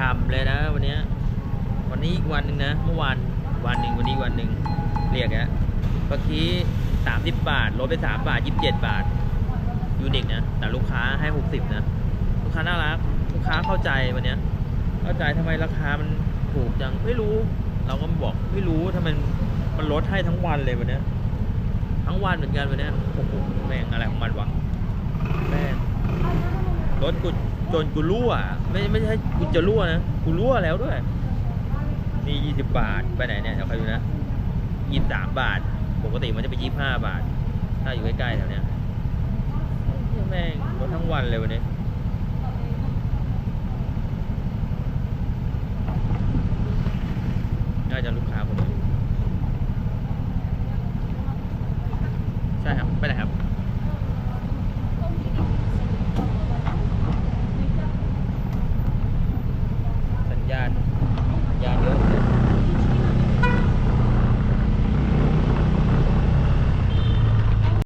ช่ำเลยนะ วันนี้วันนี้อีกวันหนึ่งนะ เมื่อวานวันหนึ่งวันนี้วันหนึ่งเรียกอะเมื่อกี้สามสิบบาทลดไปสามบาทยี่สิบเจ็ดบาทยูนิคนะแต่ลูกค้าให้หกสิบนะลูกค้าน่ารักลูกค้าเข้าใจวันนี้เข้าใจทำไมราคามันถูกจังไม่รู้ เราก็บอกไม่รู้ทำไมมันลดให้ทั้งวันเลยวันนี้ทั้งวันเหมือนกันวันนี้โอ้โหแม่งอะไรของมันวะแม่ง รถกูจนกูรั่วไม่ไม่ใช่กูจะรั่วนะกูรั่วแล้วด้วยนี่ยี่สิบบาทไปไหนเนี่ยเดี๋ยวใครดูนะยี่สามบาท ปกติมันจะไปยี่ห้าบาท ถ้าอยู่ใกล้ๆแถวเนี้ยแม่งรถทั้งวันเลยวันนี้น่าจะลูกค้าคนนี้ใช่ครับไปไหนครับ สัญ